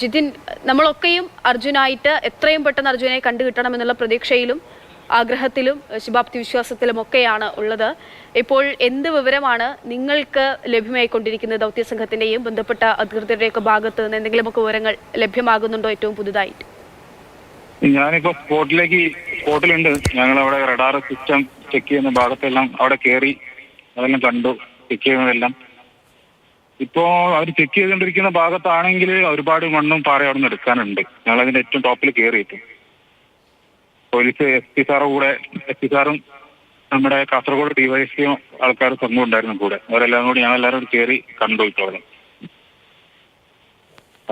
ജിതിൻ നമ്മളൊക്കെയും അർജുനായിട്ട് എത്രയും പെട്ടെന്ന് അർജുനെ കണ്ടു കിട്ടണമെന്നുള്ള പ്രതീക്ഷയിലും ആഗ്രഹത്തിലും ശുഭാപ്തി വിശ്വാസത്തിലും ഒക്കെയാണ് ഉള്ളത്. ഇപ്പോൾ എന്ത് വിവരമാണ് നിങ്ങൾക്ക് ലഭ്യമായിക്കൊണ്ടിരിക്കുന്നത് ദൗത്യ സംഘത്തിന്റെയും ബന്ധപ്പെട്ട അധികൃതരുടെയൊക്കെ ഭാഗത്ത് നിന്ന് എന്തെങ്കിലുമൊക്കെ വിവരങ്ങൾ ലഭ്യമാകുന്നുണ്ടോ ഏറ്റവും പുതുതായിട്ട്? ഞാനിപ്പോ സ്പോട്ടിലേക്ക് സ്പോട്ടിലുണ്ട് ഞങ്ങൾ അവിടെ റഡാർ സിസ്റ്റം ചെക്ക് ചെയ്യുന്ന ഭാഗത്തെല്ലാം അവിടെ കയറി അതെല്ലാം കണ്ടു ചെക്ക് ചെയ്യുന്നതെല്ലാം. ഇപ്പോ അവർ ചെക്ക് ചെയ്തുകൊണ്ടിരിക്കുന്ന ഭാഗത്താണെങ്കിൽ ഒരുപാട് മണ്ണും പാറയും അവിടെ നിന്ന് എടുക്കാനുണ്ട്. ഞങ്ങൾ അതിന്റെ ഏറ്റവും ടോപ്പിൽ കയറിയിട്ട് പോലീസ് എസ് പി സാറും കൂടെ എസ് പി സാറും നമ്മുടെ കാസർഗോഡ് ഡിവൈഎസ്പിയും ആൾക്കാർ സംഘം ഉണ്ടായിരുന്നു കൂടെ. അവരെല്ലാം കൂടി ഞങ്ങൾ എല്ലാവരും കയറി കണ്ടു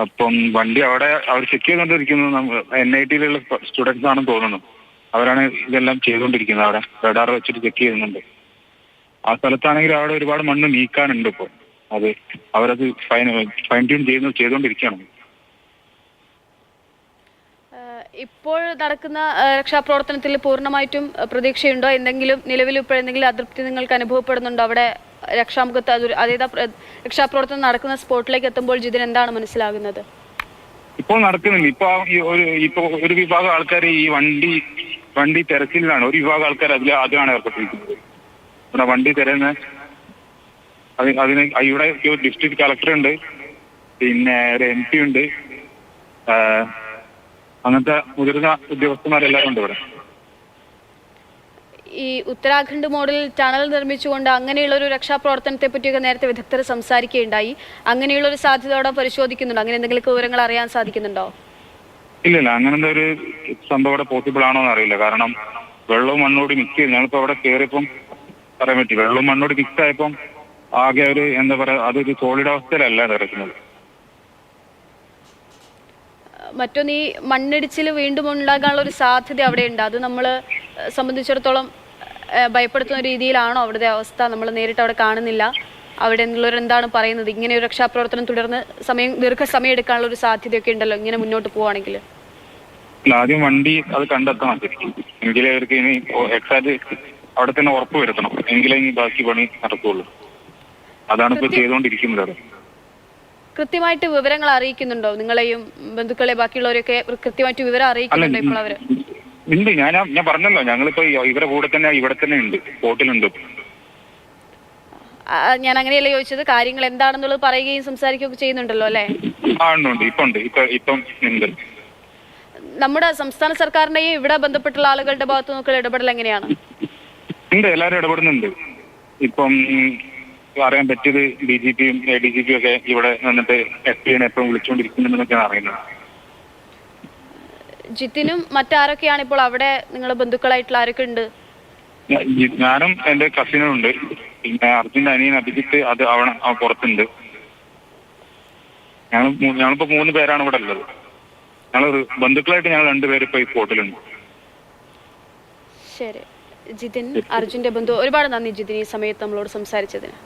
അപ്പം വണ്ടി അവിടെ അവർ ചെക്ക് ചെയ്തുകൊണ്ടിരിക്കുന്നത് എൻ ഐ ടിയിലുള്ള സ്റ്റുഡൻസ് ആണെന്ന് തോന്നുന്നു. അവരാണ് ഇതെല്ലാം ചെയ്തുകൊണ്ടിരിക്കുന്നത് അവിടെ റഡാർ വെച്ചിട്ട് ചെക്ക് ചെയ്യുന്നുണ്ട്. ആ സ്ഥലത്താണെങ്കിൽ അവിടെ ഒരുപാട് മണ്ണ് നീക്കാനുണ്ട് ഇപ്പോൾ അത് അവരത് ഫൈൻ ഫൈൻ ട്യൂൺ ചെയ്യുന്നു ചെയ്തുകൊണ്ടിരിക്കുകയാണ്. ഇപ്പോൾ നടക്കുന്ന രക്ഷാപ്രവർത്തനത്തിൽ പൂർണമായിട്ടും പ്രതീക്ഷയുണ്ടോ? എന്തെങ്കിലും നിലവിൽ ഇപ്പോൾ എന്തെങ്കിലും അതൃപ്തി നിങ്ങൾക്ക് അനുഭവപ്പെടുന്നുണ്ടോ? അവിടെ രക്ഷാമുഖത്ത് അത് അതായത് രക്ഷാപ്രവർത്തനം നടക്കുന്ന സ്പോട്ടിലേക്ക് എത്തുമ്പോൾ ജിതിൻ എന്താണ് മനസ്സിലാകുന്നത്? ഇപ്പോൾ നടക്കുന്നില്ല. ഇപ്പൊ ഒരു ഇപ്പൊ ഒരു വിഭാഗം ആൾക്കാർ ഈ വണ്ടി വണ്ടി തെരച്ചിലാണ് ഒരു വിഭാഗം ആൾക്കാർ അതിൽ ആദ്യമാണ് ഏർപ്പെട്ടിരിക്കുന്നത്. വണ്ടി തിരയുന്ന അതിന് ഇവിടെ ഡിസ്ട്രിക്ട് കളക്ടർ ഉണ്ട്. പിന്നെ ഒരു എം പി ഉണ്ട്. അങ്ങനത്തെ മുതിർന്ന ഉദ്യോഗസ്ഥന്മാരെല്ലാവരും ഉണ്ട് ഇവിടെ. ഈ ഉത്തരാഖണ്ഡ് മോഡൽ ടണൽ നിർമ്മിച്ചുകൊണ്ട് അങ്ങനെയുള്ള ഒരു രക്ഷാപ്രവർത്തനത്തെ പറ്റിയൊക്കെ നേരത്തെ വിദഗ്ധർ സംസാരിക്കുകയുണ്ടായി. അങ്ങനെയുള്ള ഒരു സാധ്യത അവിടെ പരിശോധിക്കുന്നുണ്ടോ? അങ്ങനെ എന്തെങ്കിലും വിവരങ്ങൾ അറിയാൻ സാധിക്കുന്നുണ്ടോ? ഇല്ല ഇല്ല. അങ്ങനത്തെ ഒരു സംഭവം ഇവിടെ പോസിബിൾ ആണോ എന്ന് അറിയില്ല. കാരണം വെള്ളവും മണ്ണോട് മിക്സ് ചെയ്ത് ഞങ്ങളിപ്പോ അവിടെ കയറിയപ്പം പറയാൻ പറ്റി. വെള്ളവും മണ്ണോട് മിക്സ് ആയപ്പം ആകെ ഒരു എന്താ പറയാ അതൊരു സോളിഡ് അവസ്ഥയിലല്ല കിടക്കുന്നത് മറ്റൊന്ന് ഈ മണ്ണിടിച്ചിൽ വീണ്ടും ഉണ്ടാകാനുള്ള ഒരു സാധ്യത അവിടെ ഉണ്ട് അത് നമ്മൾ സംബന്ധിച്ചിടത്തോളം ഭയപ്പെടുത്തുന്ന രീതിയിലാണോ അവിടുത്തെ അവസ്ഥ? നമ്മൾ നേരിട്ട് അവിടെ കാണുന്നില്ല. അവിടെ നിന്നുള്ളവർ എന്താണ് പറയുന്നത്? ഇങ്ങനെ ഒരു രക്ഷാപ്രവർത്തനം തുടർന്ന് സമയം ദീർഘസമയം എടുക്കാനുള്ള ഒരു സാധ്യതയൊക്കെ ഉണ്ടല്ലോ ഇങ്ങനെ മുന്നോട്ട് പോവുകയാണെങ്കിൽ ഇല്ല, ആദ്യം വണ്ടി അത് കണ്ടെത്തണം എങ്കിലേ അവർക്ക് ഇനി എക്സാക്ട് അവിടെ തന്നെ ഉറപ്പ് വരുത്തണം. എങ്കിലേ ഇനി ബാക്കി പണി നടക്കുകയുള്ളൂ അതാണ് ഇപ്പോൾ ചെയ്തുകൊണ്ടിരിക്കുന്നത് കൃത്യമായിട്ട് വിവരങ്ങൾ അറിയിക്കുന്നുണ്ടോ? നിങ്ങളെയും ബന്ധുക്കളെ ബാക്കിയുള്ളവരെയൊക്കെ കൃത്യമായിട്ട് വിവരം അറിയിക്കുന്നുണ്ടോ ഇപ്പോൾ അവർ? ഉണ്ട്. ഞാൻ ഞാൻ പറഞ്ഞല്ലോ ഞങ്ങളിപ്പോ ഇവരെ കൂടെ തന്നെ ഇവിടെ തന്നെ ഉണ്ട് ബോട്ടിലുണ്ട് ഞാൻ അങ്ങനെയല്ല ചോദിച്ചത് കാര്യങ്ങൾ എന്താണെന്നുള്ളത് പറയുകയും സംസാരിക്കുകയൊക്കെ ചെയ്യുന്നുണ്ടല്ലോ അല്ലേ? നമ്മുടെ സംസ്ഥാന സർക്കാരിന്റെയും ഇവിടെ ബന്ധപ്പെട്ടുള്ള ആളുകളുടെ ഭാഗത്ത് നിന്നൊക്കെ ഇടപെടൽ എങ്ങനെയാണ്? ഉണ്ട് എല്ലാവരും ഇടപെടുന്നുണ്ട്. ഇപ്പം അറിയാൻ പറ്റിയത് ഡി ജി പിയും എ ഡി ജി പിയും ഒക്കെ ഇവിടെ വന്നിട്ട് എസ് പിനെ എപ്പോഴും വിളിച്ചുകൊണ്ടിരിക്കുന്നുണ്ടെന്നൊക്കെയാണ് അറിയുന്നത് ജിത്തിനും മറ്റാരൊക്കെയാണ് ഇപ്പോൾ അവിടെ നിങ്ങൾ ബന്ധുക്കളായിട്ടുള്ള ആരൊക്കെ ഉണ്ട്? ഞാനും എന്റെ കസിനും ഉണ്ട് പിന്നെ അർജുന്റെ അനിയൻ അഭിജിത്ത് അത് അവിടെ പുറത്തുണ്ട്. ഞങ്ങൾ ഞങ്ങളിപ്പോ മൂന്ന് പേരാണ് ഇവിടെ ഉള്ളത്. ഞങ്ങൾ ബന്ധുക്കളായിട്ട് ഞങ്ങൾ രണ്ടുപേരും ഇപ്പൊ ഈ സ്പോട്ടിലുണ്ട്. ശരി. ജിതിൻ അർജുന്റെ ബന്ധു ഒരുപാട് നന്ദി ജിതിൻ ഈ സമയത്ത് നമ്മളോട് സംസാരിച്ചതിന്.